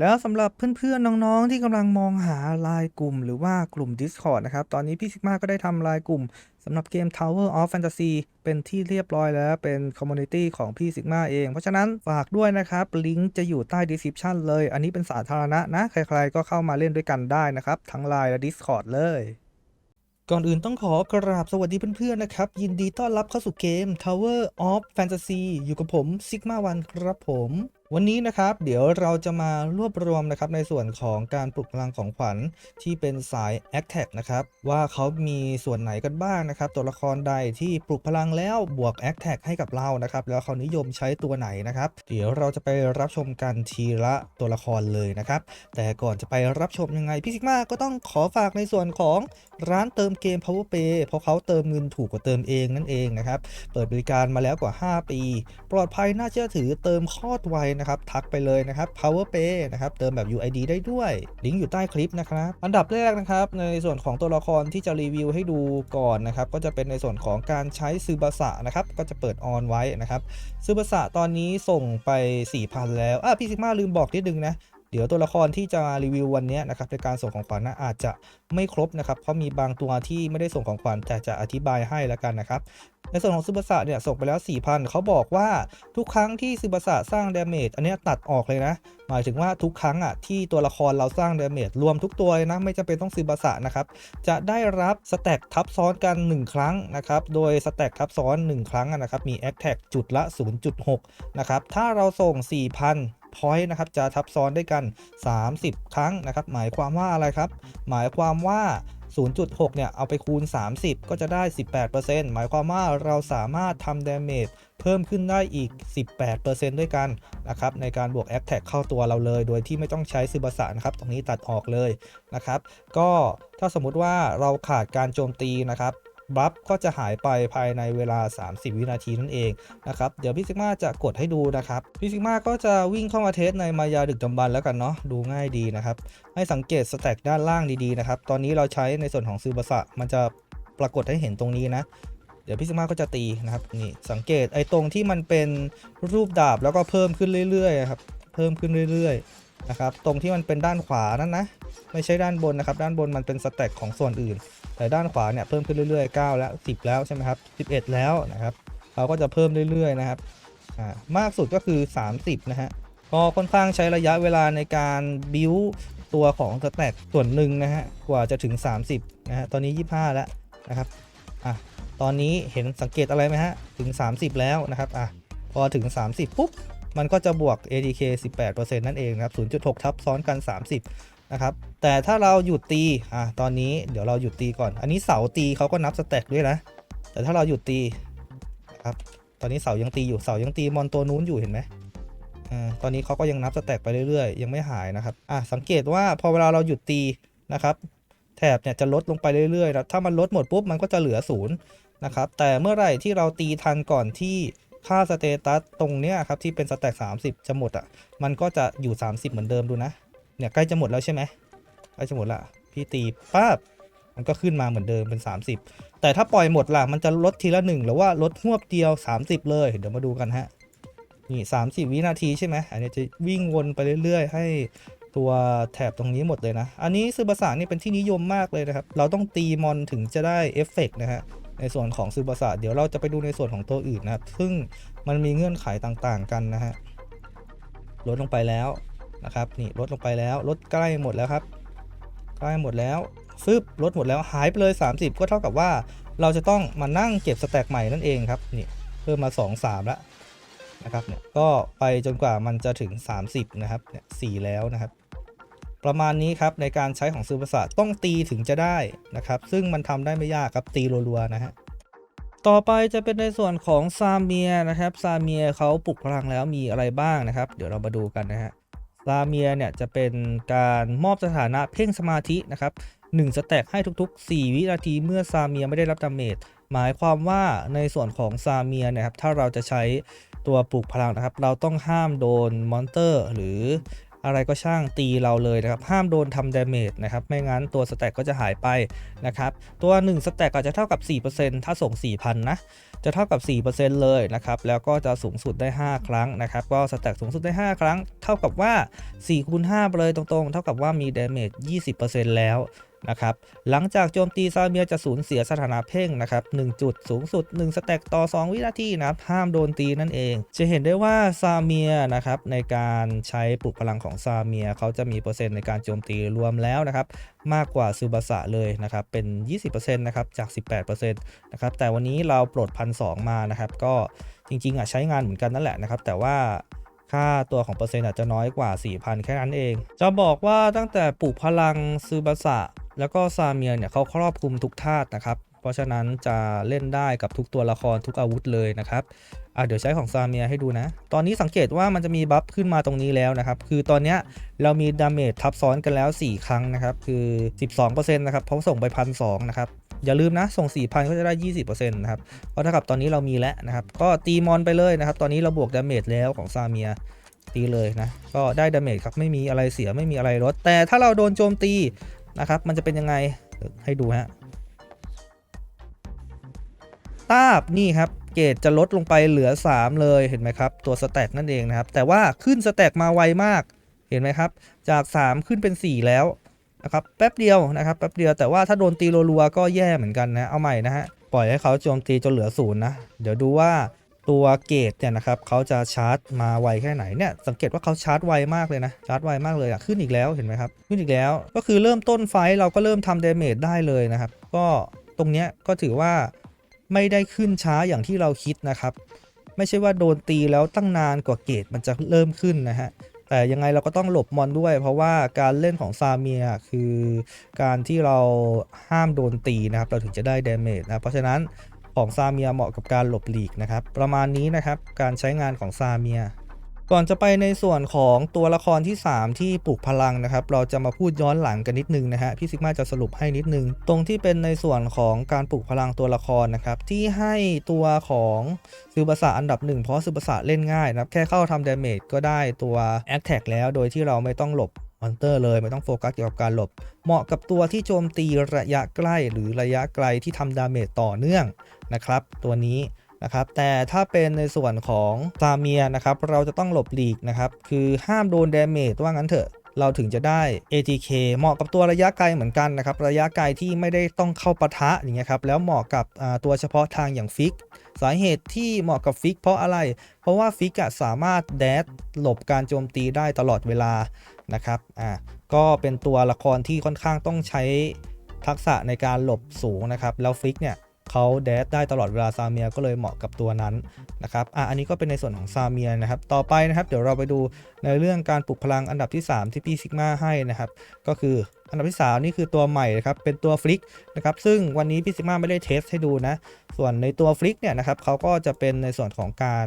แล้วสำหรับเพื่อนๆน้องๆ ที่กำลังมองหาไลน์กลุ่ม หรือว่ากลุ่ม Discord นะครับ ตอนนี้พี่ซิกมาก็ได้ทำไลน์กลุ่มสำหรับเกม Tower of Fantasy เป็นที่เรียบร้อยแล้วเป็นคอมมูนิตี้ของพี่ซิกมาเอง เพราะฉะนั้นฝากด้วยนะครับ ลิงก์จะอยู่ใต้ description เลย อันนี้เป็นสาธารณะนะ ใครๆ ก็เข้ามาเล่นด้วยกันได้นะครับ ทั้งไลน์และ Discord เลยก่อนอื่นต้องขอกราบสวัสดีเพื่อนๆนะครับ ยินดีต้อนรับเข้าสู่เกม Tower of Fantasy อยู่กับผม Sigma One ครับผม วันนี้นะครับเดี๋ยวเราจะมารวบรวมนะครับในส่วนของการปลุกพลังของขวัญที่เป็นสาย a c t a c นะครับว่าเขามีส่วนไหนกันบ้างนะครับ ตัวละครใดที่ปลุกพลังแล้วบวก a c t a c ให้กับเรานะครับแล้วเขานิยมใช้ตัวไหนนะครับเดี๋ยวเราจะไปรับชมกันทีละตัวละครเลยนะครับแต่ก่อนจะไปรับชมยังไงพี่ซิกมาก็ต้องขอฝากในส่วนของร้านเติมเกม Power Pay เพราะเขาเติมเงินถูกกว่าเติมเองนั่นเองนะครับเปิดบริการมาแล้วกว่า 5 ปี ปลอดภัยน่าเชื่อถือเติมคตรไวนะครับ ทักไปเลยนะครับ Power Pay นะครับ เติมแบบ UID ได้ด้วย ลิงก์อยู่ใต้คลิปนะครับ อันดับแรกนะครับ ในส่วนของตัวละครที่จะรีวิวให้ดูก่อนนะครับ ก็จะเป็นในส่วนของการใช้ซูบาสะนะครับ ก็จะเปิดออนไว้นะครับซูบาสะตอนนี้ส่งไป 4,000 แล้ว อะพี่ซิกมาลืมบอกนิดนึงนะ เดี๋ยวตัวละครที่จะรีวิววันนี้นะครับในการส่งของขวัญนะอาจจะไม่ครบนะครับเพราะมีบางตัวที่ไม่ได้ส่งของขวัญแต่จะอธิบายให้แล้วกันนะครับในส่วนของซูบาสะเนี่ยส่งไปแล้ว 4,000 เขาบอกว่าทุกครั้งที่ซูบาสะสร้างเดาเมจอันนี้ตัดออกเลยนะ หมายถึงว่าทุกครั้งอะที่ตัวละครเราสร้างเดาเมจรวมทุกตัวนะไม่จำเป็นต้องซูบาสะนะครับ จะได้รับสแต็กทับซ้อนกัน 1 ครั้งนะครับ โดยสแต็กทับซ้อน 1 ครั้งนะครับมีแอคแท็กจุดละ 0.6 นะครับ ถ้าเราส่ง 4,000 พอยต์นะครับจะทับซ้อนด้วยกัน 30 ครั้งนะครับ หมายความว่าอะไรครับ หมายความว่า 0.6 เนี่ย เอาไปคูณ 30 ก็จะได้ 18%หมายความว่าเราสามารถทำ damage เพิ่มขึ้นได้อีก 18%ด้วยกันนะครับในการบวก a t t a c เข้าตัวเราเลย โดยที่ไม่ต้องใช้ซึบาสะนะครับ ตรงนี้ตัดออกเลยนะครับ ก็ถ้าสมมุติว่าเราขาดการโจมตีนะครับ บัฟก็จะหายไปภายในเวลา 30 วินาทีนั่นเองนะครับเดี๋ยวพี่ซิกมาจะกดให้ดูนะครับพี่ซิกมาก็จะวิ่งเข้ามาเทสในมายาดึกดำบรรแล้วกันเนาะดูง่ายดีนะครับให้สังเกตสแต็กด้านล่างดีๆนะครับตอนนี้เราใช้ในส่วนของซูบาสะมันจะปรากฏให้เห็นตรงนี้นะเดี๋ยวพี่ซิกมาก็จะตีนะครับนี่สังเกตไอ้ตรงที่มันเป็นรูปดาบแล้วก็เพิ่มขึ้นเรื่อยๆครับเพิ่มขึ้นเรื่อยๆ นะครับตรงที่มันเป็นด้านขวานั่นนะ ไม่ใช่ด้านบนนะครับ ด้านบนมันเป็นสแต็กของส่วนอื่น แต่ด้านขวาเนี่ยเพิ่มขึ้นเรื่อยๆ 9 แล้ว 10 แล้วใช่ไหมครับ 11 แล้วนะครับ เราก็จะเพิ่มเรื่อยๆนะครับอ่ามากสุดก็คือ 30 นะฮะก็ค่อนข้างใช้ระยะเวลาในการบิวตัวของสแต็กส่วนหนึ่งนะฮะกว่าจะถึง 30 นะฮะตอนนี้ 25 แล้วนะครับอะตอนนี้เห็นสังเกตอะไรไหมฮะถึง 30 แล้วนะครับอะพอถึง 30 ปุ๊บ มันก็จะบวก ADK 18%นั่นเองนะครับ 0.6 ทับซ้อนกัน 30 นะครับ แต่ถ้าเราหยุดตี อะ ตอนนี้เดี๋ยวเราหยุดตีก่อน อันนี้เสาตีเขาก็นับสแต็กด้วยนะ แต่ถ้าเราหยุดตีนะครับ ตอนนี้เสายังตีอยู่ เสายังตีมอนตัวนู้นอยู่เห็นไหมอ่า ตอนนี้เขาก็ยังนับสแต็กไปเรื่อยๆ ยังไม่หายนะครับ อะ สังเกตว่าพอเวลาเราหยุดตีนะครับ แถบเนี่ยจะลดลงไปเรื่อยๆนะถ้ามันลดหมดปุ๊บมันก็จะเหลือศูนย์นะครับ แต่เมื่อไหร่ที่เราตีทันก่อนที่ ค่าสเตตัสตรงเนี้ยครับที่เป็นสแต็ก30จะหมดอะ มันก็จะอยู่ 30 เหมือนเดิมดูนะ เนี่ยใกล้จะหมดแล้วใช่ไหมใกล้จะหมดละ พี่ตีปั๊บมันก็ขึ้นมาเหมือนเดิมเป็น 30 แต่ถ้าปล่อยหมดล่ะ มันจะลดทีละหนึ่งหรือว่าลดหวบเดียว 30 เลย เดี๋ยวมาดูกันฮะ นี่ 30 วินาทีใช่ไหมอันนี้จะวิ่งวนไปเรื่อย ๆ ให้ตัวแถบตรงนี้หมดเลยนะ อันนี้ซูบาสะนี่เป็นที่นิยมมากเลยนะครับ เราต้องตีมอนถึงจะได้เอฟเฟกต์นะฮะ ในส่วนของซูบาสะเดี๋ยวเราจะไปดูในส่วนของตัวอื่นนะครับ ซึ่งมันมีเงื่อนไขต่างๆกันนะฮะลดลงไปแล้วนะครับนี่ลดลงไปแล้วลดใกล้หมดแล้วครับ ใกล้หมดแล้วฟึบลดหมดแล้วหายไปเลย 30 ก็เท่ากับว่าเราจะต้องมานั่งเก็บสแต็กใหม่นั่นเองครับนี่เพิ่มมา 2 3แล้วนะครับเนี่ยก็ไปจนกว่ามันจะถึง 30 นะครับเนี่ยสแล้วนะครับ ประมาณนี้ครับในการใช้ของซูเปร์สต้องตีถึงจะได้นะครับ ซึ่งมันทำได้ไม่ยากครับตีรัวๆนะฮะต่อไปจะเป็นในส่วนของซาเมียนะครับซาเมียเขาปลุกพลังแล้วมีอะไรบ้างนะครับ เดี๋ยวเรามาดูกันนะฮะซาเมียเนี่ยจะเป็นการมอบสถานะเพ่งสมาธินะครับ1สแต็กให้ทุกๆ 4 วินาทีเมื่อซาเมียไม่ได้รับดาเมจหมายความว่าในส่วนของซาเมียนะครับถ้าเราจะใช้ตัวปลุกพลังนะครับ เราต้องห้ามโดนมอนเตอร์ หรือ อะไรก็ช่างตีเราเลยนะครับ ห้ามโดนทำดาเมจนะครับ ไม่งั้นตัวสแต็กก็จะหายไปนะครับ ตัว1สแต็กอาจจะเท่ากับ 4%ถ้าส่ง 4,000 นะ จะเท่ากับ 4%เลยนะครับ แล้วก็จะสูงสุดได้ 5 ครั้งนะครับ ก็สแต็กสูงสุดได้ 5 ครั้ง เท่ากับว่า4คูณ5ไปเลยตรงๆ เท่ากับว่ามีดาเมจ20%แล้ว นะครับหลังจากโจมตีซาเมียจะสูญเสียสถานะเพ่งนะครับ1จุดสูงสุด 1 สแต็กต่อ 2 วินาทีนะครับห้ามโดนตีนั่นเอง จะเห็นได้ว่าซาเมียนะครับในการใช้ปลุกพลังของซาเมีย เขาจะมีเปอร์เซ็นต์ในการโจมตีรวมแล้วนะครับมากกว่าซูบาสะเลยนะครับเป็น 20%นะครับจาก 18%นะครับแต่วันนี้เราปลดพันสมานะครับก็จริงๆอะใช้งานเหมือนกันนั่นแหละนะครับแต่ว่าค่าตัวของเปอร์เซ็นต์อาจจะน้อยกว่า 4,000 แค่นั้นเอง จะบอกว่าตั้งแต่ปลุกพลังซูบาสะ แล้วก็ซาเมียเนี่ยเขาครอบคลุมทุกธาตุนะครับ เพราะฉะนั้นจะเล่นได้กับทุกตัวละครทุกอาวุธเลยนะครับอะเดี๋ยวใช้ของซาเมียให้ดูนะ ตอนนี้สังเกตว่ามันจะมีบัฟขึ้นมาตรงนี้แล้วนะครับ คือตอนเนี้ยเรามีดาเมจทับซ้อนกันแล้ว 4 ครั้งนะครับ คือ 12%นะครับ เพราะส่งไปพันสนะครับ อย่าลืมนะ ส่ง 4,000 ก็จะได้ 20%นะครับ เพราะเท่ากับตอนนี้เรามีแล้วนะครับ ก็ตีมอนไปเลยนะครับ ตอนนี้เราบวกดาเมจแล้วของซาเมียตีเลยนะ ก็ได้ดาเมจครับ ไม่มีอะไรเสีย ไม่มีอะไรลด แต่ถ้าเราโดนโจมตี นะครับ มันจะเป็นยังไงให้ดูฮะตาบนี่ครับเกรดจะลดลงไปเหลือ 3 เลยเห็นไหมครับ ตัวสแต็กนั่นเองนะครับ แต่ว่าขึ้นสแต็กมาไวมากเห็นไหมครับ จาก 3 ขึ้นเป็น 4 แล้วนะครับแป๊บเดียวนะครับแป๊บเดียวแต่ว่าถ้าโดนตีรัวๆก็แย่เหมือนกันนะเอาใหม่นะฮะปล่อยให้เขาโจมตีจนเหลือศูนย์นะเดี๋ยวดูว่า ตัวเกรดเนี่ยนะครับเขาจะชาร์จมาไวแค่ไหนเนี่ยสังเกตว่าเขาชาร์จไวมากเลยนะชาร์จไวมากเลยอะขึ้นอีกแล้วเห็นไหมครับขึ้นอีกแล้วก็คือเริ่มต้นไฟเราก็เริ่มทำเดเมจได้เลยนะครับ ก็ตรงเนี้ยก็ถือว่าไม่ได้ขึ้นช้าอย่างที่เราคิดนะครับ ไม่ใช่ว่าโดนตีแล้วตั้งนานกว่าเกรดมันจะเริ่มขึ้นนะฮะแต่ยังไงเราก็ต้องหลบมอนด้วย เพราะว่าการเล่นของซาเมียคือการที่เราห้ามโดนตีนะครับ เราถึงจะได้เดเมจนะเพราะฉะนั้น ของซาเมียเหมาะกับการหลบหลีกนะครับ ประมาณนี้นะครับการใช้งานของซาเมีย ก่อนจะไปในส่วนของตัวละครที่ 3 ที่ปลุกพลังนะครับ เราจะมาพูดย้อนหลังกันนิดนึงนะฮะพี่ซิกมาจะสรุปให้นิดนึง ตรงที่เป็นในส่วนของการปลุกพลังตัวละครนะครับ ที่ให้ตัวของซูบาสะอันดับหนึ่งเพราะซูบาสะเล่นง่ายนะครับแค่เข้าทำดาเมจก็ได้ตัวแอคแท็กแล้วโดยที่เราไม่ต้องหลบมอนเตอร์เลยไม่ต้องโฟกัสเกี่ยวกับการหลบ เหมาะกับตัวที่โจมตีระยะใกล้หรือระยะไกลที่ทำดาเมจต่อเนื่อง นะครับ ตัวนี้นะครับแต่ถ้าเป็นในส่วนของซาเมียนะครับเราจะต้องหลบหลีกนะครับคือห้ามโดนเดาเมจว่างั้นเถอะ เราถึงจะได้ ATK เหมาะกับตัวระยะไกลเหมือนกันนะครับระยะไกลที่ไม่ได้ต้องเข้าปะทะอย่างเงี้ยครับแล้วเหมาะกับตัวเฉพาะทางอย่างฟิกสาเหตุที่เหมาะกับฟิกเพราะอะไร เพราะว่าฟิกสามารถแดดหลบการโจมตีได้ตลอดเวลานะครับอ่าก็เป็นตัวละครที่ค่อนข้างต้องใช้ทักษะในการหลบสูงนะครับแล้วฟิกเนี่ย เขาแดดได้ตลอดเวลาซาเมียก็เลยเหมาะกับตัวนั้นนะครับอะอันนี้ก็เป็นในส่วนของซาเมียนะครับ ต่อไปนะครับ เดี๋ยวเราไปดูในเรื่องการปลุกพลังอันดับที่ 3 ที่พี่ซิกมาให้นะครับ ก็คือ อันดับที่ 3 นี่คือตัวใหม่นะครับ เป็นตัวฟลิกนะครับ ซึ่งวันนี้พี่ซิกมาไม่ได้เทสให้ดูนะ ส่วนในตัวฟลิกเนี่ยนะครับเขาก็จะเป็นในส่วนของการ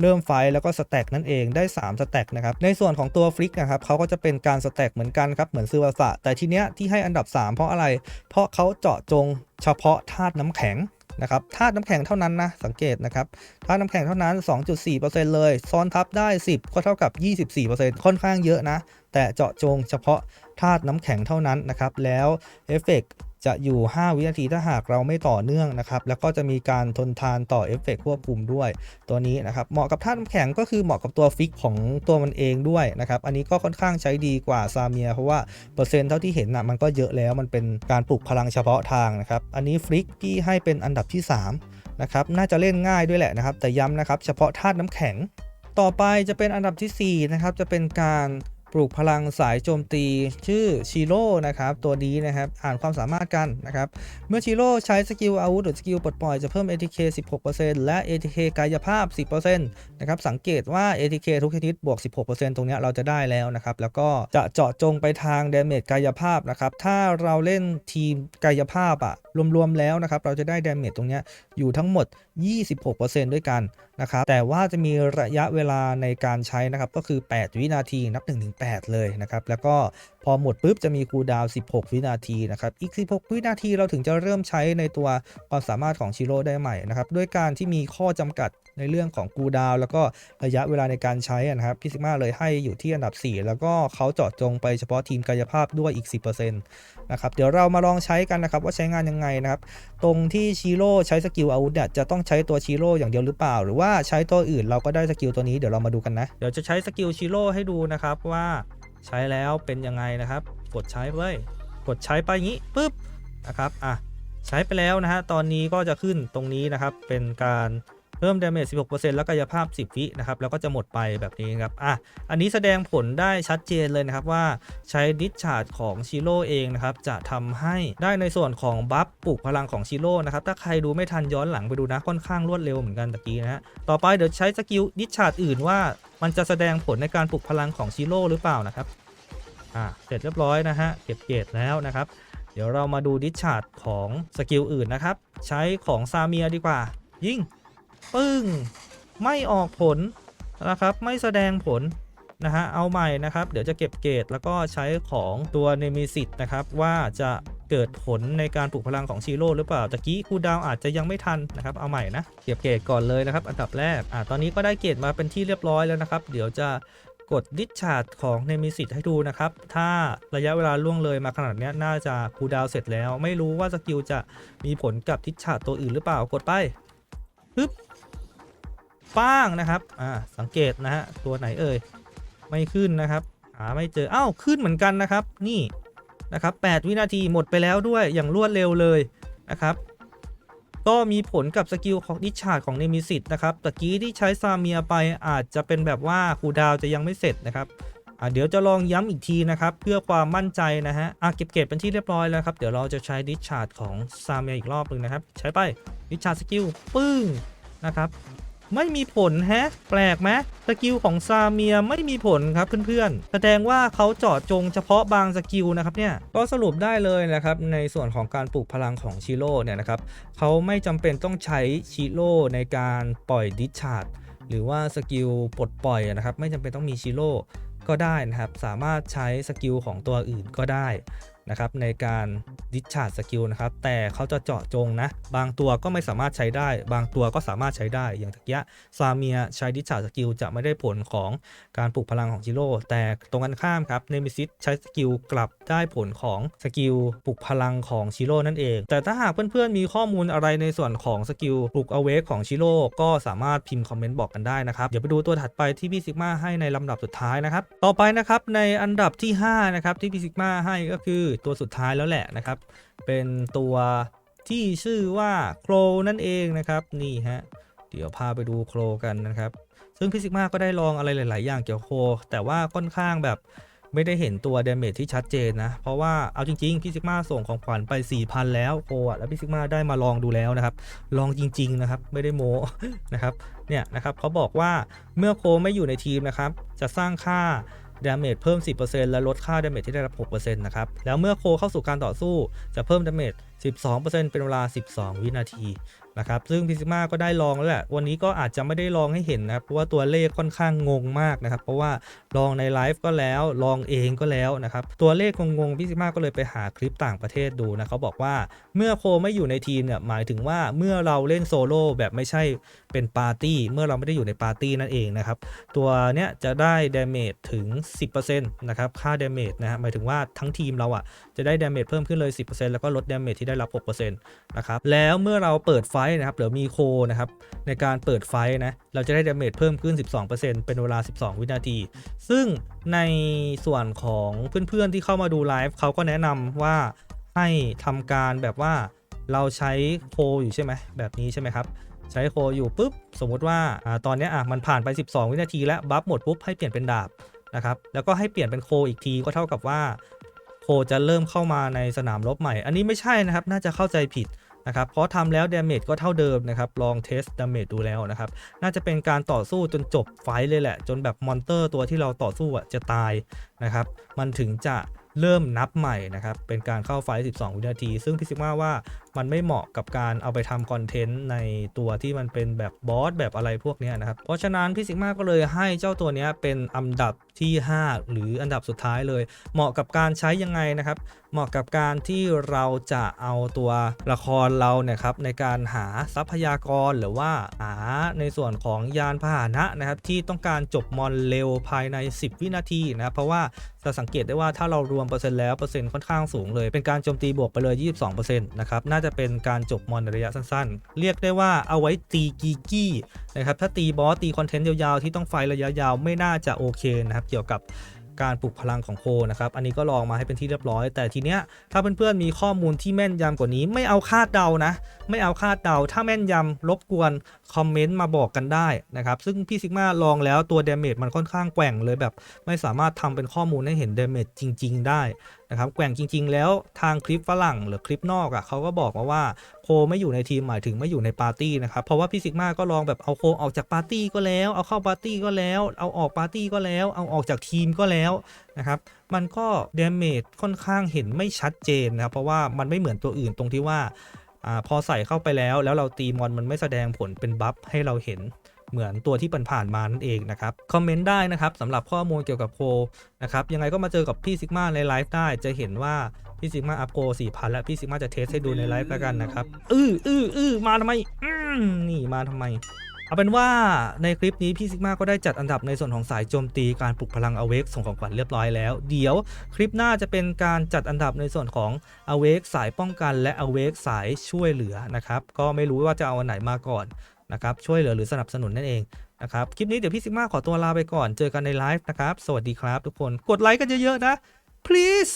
เริ่มไฟแล้วก็สแต็กนั่นเองได้ 3 สแต็กนะครับ ในส่วนของตัวฟลิกนะครับเขาก็จะเป็นการสแต็กเหมือนกันครับ เหมือนซูวาสะแต่ทีเนี้ยที่ให้อันดับ 3 เพราะอะไร เพราะเขาเจาะจงเฉพาะธาตุน้ำแข็งนะครับธาตุน้ำแข็งเท่านั้นนะสังเกตนะครับธาตุน้ำแข็งเท่านั้น 2.4%เลย ซ้อนทับได้ 10 ก็เท่ากับ 24%ค่อนข้างเยอะนะ แต่เจาะจงเฉพาะ ธาตุน้ำแข็งเท่านั้นนะครับ แล้วเอฟเฟกต์จะอยู่ 5 วินาทีถ้าหากเราไม่ต่อเนื่องนะครับ แล้วก็จะมีการทนทานต่อเอฟเฟกต์ควบคุมด้วย ตัวนี้นะครับ เหมาะกับธาตุน้ำแข็งก็คือเหมาะกับตัวฟิกของตัวมันเองด้วยนะครับ อันนี้ก็ค่อนข้างใช้ดีกว่าซาเมีย เพราะว่าเปอร์เซ็นต์เท่าที่เห็นนะมันก็เยอะแล้วมันเป็นการปลุกพลังเฉพาะทางนะครับ อันนี้ฟิกที่ให้เป็นอันดับที่3นะครับ น่าจะเล่นง่ายด้วยแหละนะครับ แต่ย้ำนะครับ เฉพาะธาตุน้ำแข็ง ต่อไปจะเป็นอันดับทีสี่4นะครับ จะเป็นการ ปลูกพลังสายโจมตีชื่อชิโร่นะครับตัวนี้นะครับอ่านความสามารถกันนะครับเมื่อชิโร่ใช้สกิลอาวุธหรือสกิลปลดปล่อยจะเพิ่ม ATK 16%และ ATK กายภาพ 10%นะครับสังเกตว่า ATK ทุกชนิดบวก 16%ตรงนี้เราจะได้แล้วนะครับแล้วก็จะเจาะจงไปทาง damage กายภาพนะครับถ้าเราเล่นทีมกายภาพอะ รวมๆแล้วนะครับเราจะได้ damage ตรงนี้อยู่ทั้งหมด 26%ด้วยกันนะครับแต่ว่าจะมีระยะเวลาในการใช้นะครับก็คือ 8 วินาทีนับ1ถึง8เลยนะครับแล้วก็พอหมดปุ๊บจะมีคูลดาวน์16 วินาทีนะครับอีก 16 วินาทีเราถึงจะเริ่มใช้ในตัวความสามารถของชิโร่ได้ใหม่นะครับด้วยการที่มีข้อจำกัด ในเรื่องของกูดาวแล้วก็ระยะเวลาในการใช้นะครับพี่ซิกมาเลยให้อยู่ที่อันดับ 4 แล้วก็เขาเจาะจงไปเฉพาะทีมกายภาพด้วยอีก 10%นะครับเดี๋ยวเรามาลองใช้กันนะครับว่าใช้งานยังไงนะครับ ตรงที่ชิโร่ใช้สกิลอาวุธเนี่ยจะต้องใช้ตัวชิโร่อย่างเดียวหรือเปล่า หรือว่าใช้ตัวอื่นเราก็ได้สกิลตัวนี้เดี๋ยวเรามาดูกันนะเดี๋ยวจะใช้สกิลชิโร่ให้ดูนะครับว่าใช้แล้วเป็นยังไงนะครับ กดใช้เลยกดใช้ไปงี้ปุ๊บนะครับอะใช้ไปแล้วนะฮะตอนนี้ก็จะขึ้นตรงนี้นะครับเป็นการ เพิ่มดาเมจ16%แล้วกายภาพ 10 วินะครับ แล้วก็จะหมดไปแบบนี้ครับ อะ อันนี้แสดงผลได้ชัดเจนเลยนะครับว่าใช้ดิสชาร์จของชิโร่เองนะครับ จะทำให้ได้ในส่วนของบัฟปลุกพลังของชิโร่นะครับ ถ้าใครดูไม่ทันย้อนหลังไปดูนะ ค่อนข้างรวดเร็วเหมือนกันตะกี้นะฮะ ต่อไปเดี๋ยวใช้สกิลดิสชาร์จอื่นว่ามันจะแสดงผลในการปลุกพลังของชิโร่หรือเปล่านะครับ อ่าเสร็จเรียบร้อยนะฮะ เก็บเกรดแล้วนะครับเดี๋ยวเรามาดูดิสชาร์จของสกิลอื่นนะครับ ใช้ของซาเมียดีกว่า ยิง ปึ้ง ไม่ออกผลนะครับ ไม่แสดงผลนะฮะ เอาใหม่นะครับ เดี๋ยวจะเก็บเกรดแล้วก็ใช้ของตัวเนมิสิตนะครับ ว่าจะเกิดผลในการปลุกพลังของชีโร่หรือเปล่า ตะกี้คูดาวอาจจะยังไม่ทันนะครับ เอาใหม่นะ เก็บเกรดก่อนเลยนะครับ อันดับแรก อ่า ตอนนี้ก็ได้เกรดมาเป็นที่เรียบร้อยแล้วนะครับ เดี๋ยวจะกดดิสชาร์จของเนมิสิตให้ดูนะครับ ถ้าระยะเวลาล่วงเลยมาขนาดนี้น่าจะคูดาวเสร็จแล้ว ไม่รู้ว่าสกิลจะมีผลกับดิสชาร์จตัวอื่นหรือเปล่ากดไปปึ๊บ ป้างนะครับ อ่า สังเกตนะฮะ ตัวไหนเอ่ย ไม่ขึ้นนะครับ หาไม่เจอ อ้าว ขึ้นเหมือนกันนะครับ นี่นะครับ 8 วินาทีหมดไปแล้วด้วย อย่างรวดเร็วเลยนะครับ ก็มีผลกับสกิลของดิชาร์ดของเนมิสิตนะครับ ตะกี้ที่ใช้ซาเมียไปอาจจะเป็นแบบว่าคูดาวจะยังไม่เสร็จนะครับอะเดี๋ยวจะลองย้ำอีกทีนะครับ เพื่อความมั่นใจนะฮะอะเก็บเก็บเป็นที่เรียบร้อยแล้วครับ เดี๋ยวเราจะใช้ดิชาร์ดของซาเมียอีกรอบหนึ่งนะครับ ใช้ไปดิชาร์ดสกิลปึ้งนะครับ ไม่มีผลแฮะ แปลกไหมสกิลของซาเมียไม่มีผลครับเพื่อนๆ แสดงว่าเขาเจาะจงเฉพาะบางสกิลนะครับเนี่ย ก็สรุปได้เลยนะครับในส่วนของการปลูกพลังของชิโร่เนี่ยนะครับเขาไม่จำเป็นต้องใช้ชิโร่ในการปล่อยดิชาร์ดหรือว่าสกิลปลดปล่อยนะครับไม่จำเป็นต้องมีชิโร่ก็ได้นะครับ สามารถใช้สกิลของตัวอื่นก็ได้ นะครับในการดิชาร์ดสกิลนะครับแต่เขาจะเจาะจงนะบางตัวก็ไม่สามารถใช้ได้ บางตัวก็สามารถใช้ได้อย่างตะกี้ซาเมียใช้ดิชาร์ดสกิลจะไม่ได้ผลของการปลุกพลังของจิโร่แต่ตรงกันข้ามครับเนมิซิสใช้สกิลกลับได้ผลของสกิลปลุกพลังของชิโร่นั่นเอง แต่ถ้าหากเพื่อนๆมีข้อมูลอะไรในส่วนของสกิลปลุกอเวกของชิโร่ก็สามารถพิมพ์คอมเมนต์บอกกันได้นะครับเดี๋ยวไปดูตัวถัดไปที่พี่ซิกมาให้ในลำดับสุดท้ายนะครับต่อไปนะครับในอันดับที่5นะครับที่พี่ซิกมาให้ก็คือตัวสุดท้ายแล้วแหละนะครับ เป็นตัวที่ชื่อว่าโครนั่นเองนะครับนี่ฮะเดี๋ยวพาไปดูโครกันนะครับ ซึ่งพิซิกมาก็ได้ลองอะไรหลาย ๆ อย่างเกี่ยวกับโคแต่ว่าค่อนข้างแบบไม่ได้เห็นตัวเดเมจที่ชัดเจนนะ เพราะว่าเอาจริง ๆพิซิกมาส่งของขวัญไป 4,000 แล้วโคอะแล้วพิซิกมาได้มาลองดูแล้วนะครับ ลองจริง ๆ นะครับ ไม่ได้โม้นะครับเนี่ยนะครับเขาบอกว่าเมื่อโคไม่อยู่ในทีมนะครับ จะสร้างค่า ดาเมจเพิ่ม 10%และลดค่าดาเมจที่ได้รับ 6%นะครับ แล้วเมื่อโคเข้าสู่การต่อสู้จะเพิ่มดาเมจ12%เป็นเวลา 12 วินาที นะครับซึ่งพิซิมาก็ได้ลองแล้วแหละวันนี้ก็อาจจะไม่ได้ลองให้เห็นนะเพราะว่าตัวเลขค่อนข้างงงมากนะครับ เพราะว่าลองในไลฟ์ก็แล้วลองเองก็แล้วนะครับ ตัวเลขงงๆพิซิมาก็เลยไปหาคลิปต่างประเทศดูนะเขาบอกว่าเมื่อโคไม่อยู่ในทีมเนี่ยหมายถึงว่าเมื่อเราเล่นโซโล่แบบไม่ใช่เป็นปาร์ตี้เมื่อเราไม่ได้อยู่ในปาร์ตี้นั่นเองนะครับตัวเนี้ยจะได้ดาเมจถึง 10%นะครับค่าดาเมจนะฮะหมายถึงว่าทั้งทีมเราอะจะได้ดาเมจเพิ่มขึ้นเลย 10%แล้วก็ลดดาเมจที่ได้รับ6%นะครับแล้วเมื่อเราเปิดไฟนะครับหรือมีโคนะครับในการเปิดไฟนะเราจะได้ดาเมจเพิ่มขึ้น 12%เป็นเวลา 12 วินาที ซึ่งในส่วนของเพื่อนๆที่เข้ามาดูไลฟ์เขาก็แนะนำว่าให้ทำการแบบว่าเราใช้โคอยู่ใช่ไหมแบบนี้ใช่ไหมครับใช้โคอยู่ปุ๊บสมมุติว่าอตอนนี้อะมันผ่านไป 12 วินาทีแล้วบัฟหมดปุ๊บให้เปลี่ยนเป็นดาบนะครับแล้วก็ให้เปลี่ยนเป็นโคอีกทีก็เท่ากับว่าโคจะเริ่มเข้ามาในสนามรบใหม่ อันนี้ไม่ใช่นะครับ น่าจะเข้าใจผิด นะครับเพราะทำแล้วดาเมจก็เท่าเดิมนะครับ ลองเทสดาเมจดูแล้วนะครับ น่าจะเป็นการต่อสู้จนจบไฟเลยแหละ จนแบบมอนเตอร์ตัวที่เราต่อสู้อะจะตายนะครับ มันถึงจะเริ่มนับใหม่นะครับ เป็นการเข้าไฟ 12 วินาที ซึ่งพี่ซิมาว่ามันไม่เหมาะกับการเอาไปทำคอนเทนต์ในตัวที่มันเป็นแบบบอสแบบอะไรพวกนี้นะครับ เพราะฉะนั้นพี่ซิมาก็เลยให้เจ้าตัวนี้เป็นอันดับที่ 5 หรืออันดับสุดท้ายเลย เหมาะกับการใช้ยังไงนะครับเหมาะกับการที่เราจะเอาตัวละครเราเนี่ยครับในการหาทรัพยากรหรือว่าหาในส่วนของยานพาหนะนะครับที่ต้องการจบมอนเร็วภายใน 10 วินาทีนะครับเพราะว่าจะสังเกตได้ว่าถ้าเรารวมเปอร์เซ็นต์แล้วเปอร์เซ็นต์ค่อนข้างสูงเลย เป็นการโจมตีบวกไปเลย 22%นะครับน่าจะเป็นการจบมอนในระยะสั้นๆ เรียกได้ว่าเอาไว้ตีกีกี้นะครับถ้าตีบอสตีคอนเทนต์ยาวๆที่ต้องไฟระยะยาวไม่น่าจะโอเคนะครับเกี่ยวกับ การปลุกพลังของโคนะครับ อันนี้ก็ลองมาให้เป็นที่เรียบร้อย แต่ทีเนี้ยถ้าเพื่อนๆมีข้อมูลที่แม่นยำกว่านี้ ไม่เอาคาดเดานะ ไม่เอาคาดเดา ถ้าแม่นยำรบกวนคอมเมนต์มาบอกกันได้นะครับ ซึ่งพี่ซิกมาลองแล้วตัวเดเมจมันค่อนข้างแกว่งเลยแบบ ไม่สามารถทำเป็นข้อมูลให้เห็นเดเมจจริง ๆ ได้ นะครับแกว่งจริง ๆ แล้วทางคลิปฝรั่งหรือคลิปนอกอะ่ะเขาก็บอกมาว่าโคไม่อยู่ในทีมหมายถึงไม่อยู่ในปาร์ตี้นะครับเพราะว่าพี่ซิกมาก็ลองแบบเอาโคออกจากปาร์ตี้ก็แล้วเอาเข้าปาร์ตี้ก็แล้ว เอาออกปาร์ตี้ก็แล้ว เอาออกจากทีมก็แล้วนะครับมันก็เดเมจค่อนข้างเห็นไม่ชัดเจนนะครับเพราะว่ามันไม่เหมือนตัวอื่นตรงที่ว่าอาพอใส่เข้าไปแล้วแล้วเราตีมอนมันไม่แสดงผลเป็นบัฟให้เราเห็น เหมือนตัวที่ผ่านๆมานั่นเองนะครับคอมเมนต์ได้นะครับสำหรับข้อมูลเกี่ยวกับโคนะครับยังไงก็มาเจอกับพี่ซิกมาในไลฟ์ได้จะเห็นว่าพี่ซิกมาอัพโก4,000 แล้วพี่ซิกมาจะเทสให้ดูในไลฟ์แล้วกันนะครับอื้ออื้ออื้อมาทำไมอืมนี่มาทำไมเอาเป็นว่าในคลิปนี้พี่ซิกมาก็ได้จัดอันดับในส่วนของสายโจมตีการปลุกพลังอเวกส่งของขวัญเรียบร้อยแล้ว เดี๋ยวคลิปหน้าจะเป็นการจัดอันดับในส่วนของอเวกสายป้องกันและอเวกสายช่วยเหลือนะครับ ก็ไม่รู้ว่าจะเอาอันไหนมาก่อน นะครับช่วยเหลือหรือสนับสนุนนั่นเองนะครับคลิปนี้เดี๋ยวพี่ซิกมาขอตัวลาไปก่อนเจอกันในไลฟ์นะครับสวัสดีครับทุกคนกดไลค์กันเยอะๆนะ please